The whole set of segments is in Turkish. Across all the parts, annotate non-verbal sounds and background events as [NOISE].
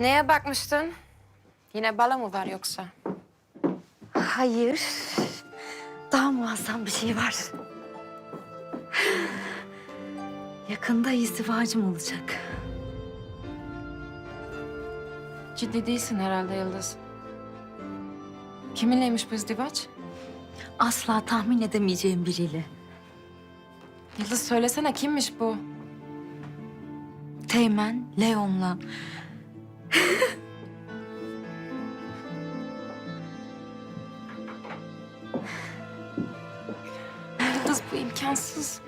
Neye bakmıştın? Yine bala mı var yoksa? Hayır. Daha muazzam bir şey var. Yakında izdivacım olacak. Ciddi değilsin herhalde Yıldız. Kiminleymiş bu izdivaç? Asla tahmin edemeyeceğim biriyle. Yıldız söylesene kimmiş bu? Teğmen Leon'la. [LAUGHS] Yıldız bu imkansız.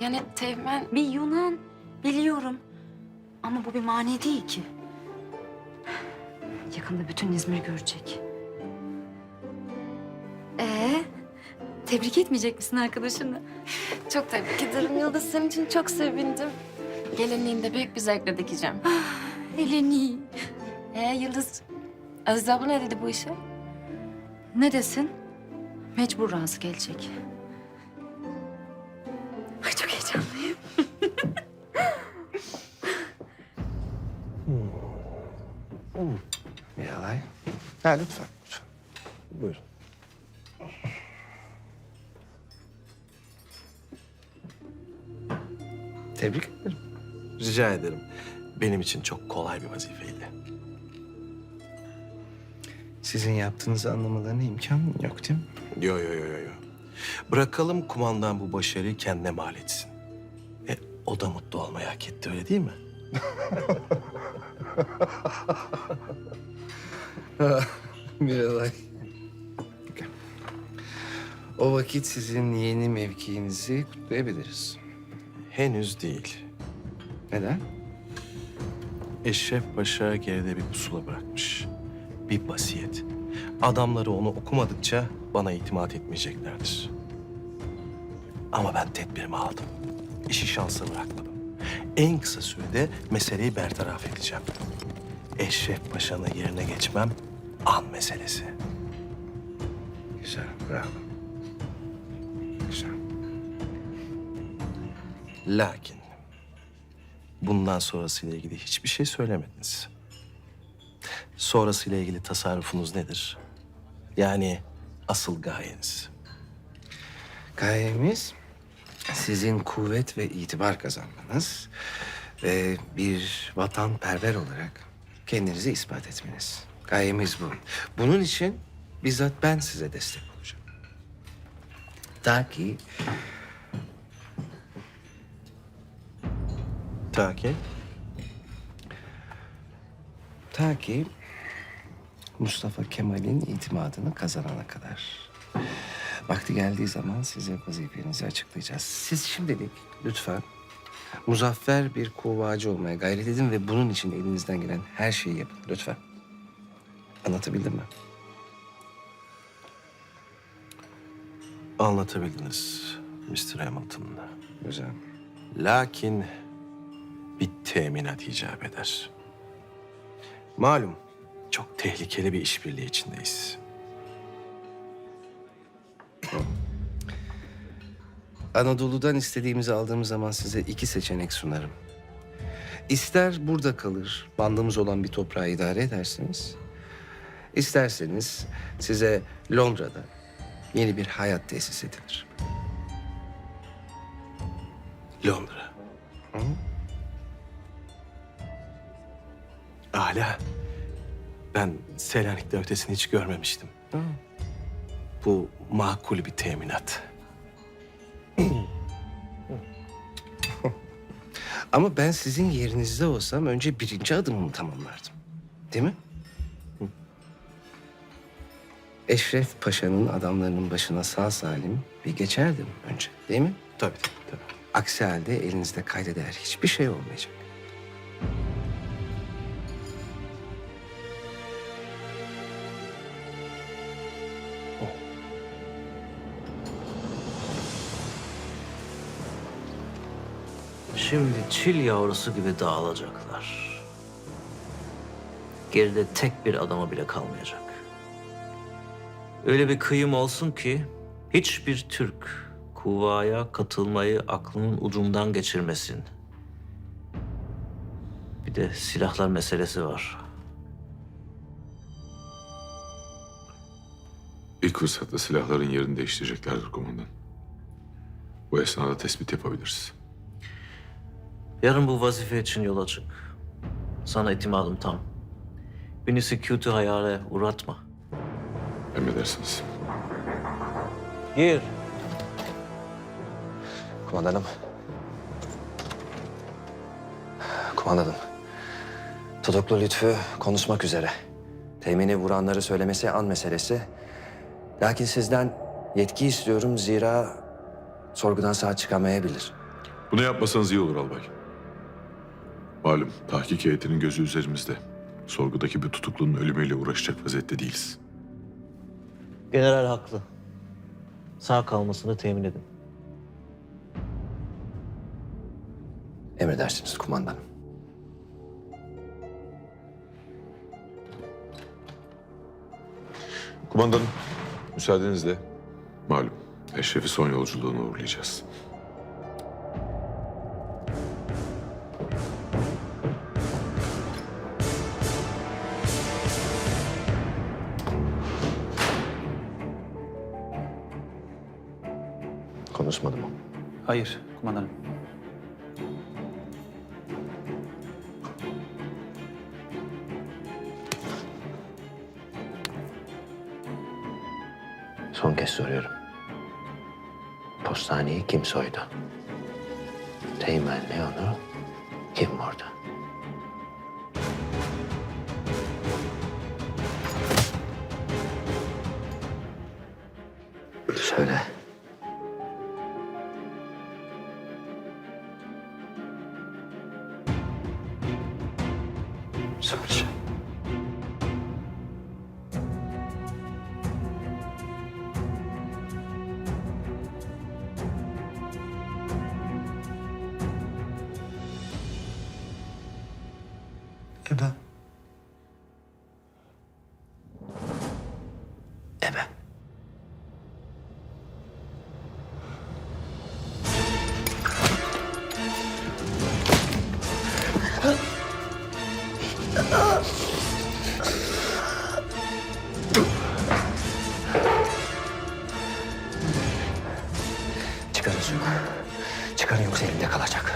Yani Teğmen... Bir Yunan. Biliyorum. Ama bu bir mani değil ki. Yakında bütün İzmir görecek. Ee, tebrik etmeyecek misin arkadaşını? Çok tebrik ederim Yıldız. Senin için çok sevindim. Gelinliğinde büyük bir zevkle dikeceğim. [LAUGHS] Eleni. Ee Yıldız, Aziz abla ne dedi bu işe? Ne desin? Mecbur razı gelecek. Ay çok heyecanlıyım. Miralay. Ha lütfen. lütfen. Buyurun. Tebrik ederim. Rica ederim. Benim için çok kolay bir vazifeydi. Sizin yaptığınızı anlamalarına imkan yok değil mi? Yo yo yo yo. yo. Bırakalım kumandan bu başarıyı kendine mal etsin. E, o da mutlu olmayı hak etti öyle değil mi? [LAUGHS] Miralay. O vakit sizin yeni mevkiinizi kutlayabiliriz. Henüz değil. Neden? Eşref Paşa geride bir pusula bırakmış. Bir vasiyet. Adamları onu okumadıkça bana itimat etmeyeceklerdir. Ama ben tedbirimi aldım. İşi şansa bırakmadım. En kısa sürede meseleyi bertaraf edeceğim. Eşref Paşa'nın yerine geçmem an meselesi. Güzel, bravo. Güzel. Lakin bundan sonrasıyla ilgili hiçbir şey söylemediniz. Sonrasıyla ilgili tasarrufunuz nedir? Yani asıl gayeniz. Gayemiz sizin kuvvet ve itibar kazanmanız ve bir vatanperver olarak kendinizi ispat etmeniz. Gayemiz bu. Bunun için bizzat ben size destek olacağım. Ta ki Ta ki ta ki Mustafa Kemal'in itimadını kazanana kadar. Vakti geldiği zaman size vazifenizi açıklayacağız. Siz şimdilik lütfen muzaffer bir kuvvacı olmaya gayret edin ve bunun için elinizden gelen her şeyi yapın lütfen. Anlatabildim mi? anlatabildiniz Mr. Hamilton. Güzel. Lakin bir teminat icap eder. Malum çok tehlikeli bir işbirliği içindeyiz. Anadolu'dan istediğimizi aldığımız zaman size iki seçenek sunarım. İster burada kalır, bandımız olan bir toprağı idare edersiniz. İsterseniz size Londra'da yeni bir hayat tesis edilir. Londra. Hala. Ben Selanik'te ötesini hiç görmemiştim. Bu makul bir teminat. [LAUGHS] Ama ben sizin yerinizde olsam önce birinci adımımı tamamlardım. Değil mi? Hı. Eşref Paşa'nın adamlarının başına sağ salim bir geçerdim önce. Değil mi? Tabii tabii. tabii. Aksi halde elinizde kayda değer hiçbir şey olmayacak. Şimdi çil yavrusu gibi dağılacaklar. Geride tek bir adama bile kalmayacak. Öyle bir kıyım olsun ki hiçbir Türk kuvaya katılmayı aklının ucundan geçirmesin. Bir de silahlar meselesi var. İlk fırsatta silahların yerini değiştireceklerdir kumandan. Bu esnada tespit yapabiliriz. Yarın bu vazife için yola çık. Sana itimadım tam. Beni kötü hayale uğratma. Emredersiniz. Gir. Kumandanım. Kumandanım. Tutuklu Lütfü konuşmak üzere. Temini vuranları söylemesi an meselesi. Lakin sizden yetki istiyorum zira sorgudan sağ çıkamayabilir. Bunu yapmasanız iyi olur albay. Malum tahkik heyetinin gözü üzerimizde. Sorgudaki bir tutuklunun ölümüyle uğraşacak vaziyette değiliz. General haklı. Sağ kalmasını temin edin. Emredersiniz kumandanım. Kumandanım, müsaadenizle. Malum, Eşref'i son yolculuğuna uğurlayacağız. Konuşmadım o. Hayır kumandanım. Son kez soruyorum. Postaneyi kim soydu? Teğmen Leon'u kim vurdu? Söyle. Söyle. Eda. Çıkarın şunu. Çıkarın yoksa elimde kalacak.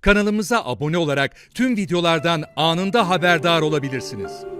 Kanalımıza abone olarak tüm videolardan anında haberdar olabilirsiniz.